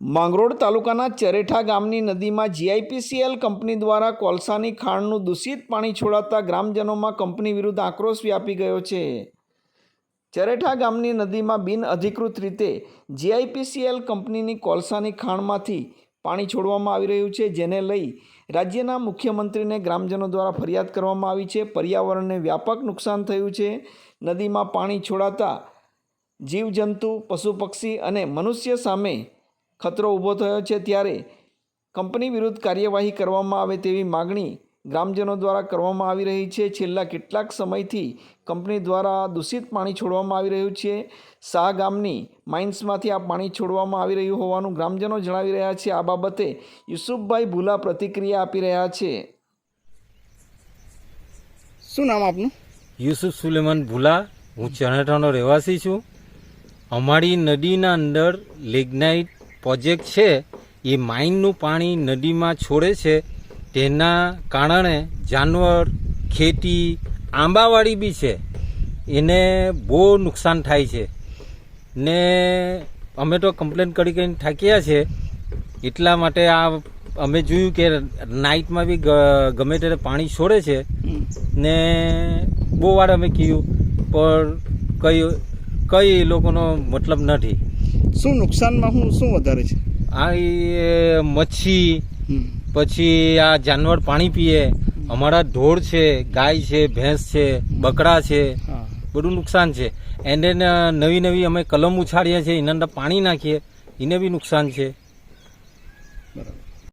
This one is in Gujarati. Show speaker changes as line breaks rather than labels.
માંગરોળ તાલુકાના ચરેઠા ગામની નદીમાં જીઆઈપીસીએલ કંપની દ્વારા કોલસાની ખાણનું દૂષિત પાણી છોડાતા ગ્રામજનોમાં કંપની વિરુદ્ધ આક્રોશ વ્યાપી ગયો છે. ચરેઠા ગામની નદીમાં બિનઅધિકૃત રીતે જીઆઈપીસીએલ કંપનીની કોલસાની ખાણમાંથી પાણી છોડવામાં આવી રહ્યું છે, જેને લઈ રાજ્યના મુખ્યમંત્રીને ગ્રામજનો દ્વારા ફરિયાદ કરવામાં આવી છે. પર્યાવરણને વ્યાપક નુકસાન થયું છે. નદીમાં પાણી છોડાતા જીવજંતુ, પશુ પક્ષી અને મનુષ્ય સામે ખતરો ઊભો થયો છે ત્યારે કંપની વિરુદ્ધ કાર્યવાહી કરવામાં આવે તેવી માગણી ગ્રામજનો દ્વારા કરવામાં આવી રહી છે. છેલ્લા કેટલાક સમયથી કંપની દ્વારા દૂષિત પાણી છોડવામાં આવી રહ્યું છે. શાહ ગામની માઇન્સમાંથી આ પાણી છોડવામાં આવી રહ્યું હોવાનું ગ્રામજનો જણાવી રહ્યા છે. આ બાબતે યુસુફભાઈ ભૂલા પ્રતિક્રિયા આપી રહ્યા છે.
શું નામ આપનું?
યુસુફ સુલેમાન ભૂલા. હું ચણાટાનો રહેવાસી છું. અમારી નદીના અંદર લેગ્નાઇટ પ્રોજેક્ટ છે, એ માઇનનું પાણી નદીમાં છોડે છે. તેના કારણે જાનવર, ખેતી, આંબાવાડી બી છે. એને બહુ નુકસાન થાય છે. ને અમે તો કમ્પ્લેન કરી કરીને થાક્યા છે. એટલા માટે આ અમે જોયું કે નાઇટમાં બી ગમે ત્યારે પાણી છોડે છે. ને બહુ વાર અમે કહ્યું પણ કઈ કઈ એ લોકોનો મતલબ નથી.
શું નુકસાનમાં હું શું વધારે છે?
આ એ મચ્છી પછી આ જાનવર પાણી પીએ અમારા ઢોર છે ગાય છે ભેંસ છે બકરા છે બધું નુકસાન છે. એને નવી નવી અમે કલમ ઉછાળીએ છીએ એના અંદર પાણી નાખીએ એને બી નુકસાન છે.
બરાબર.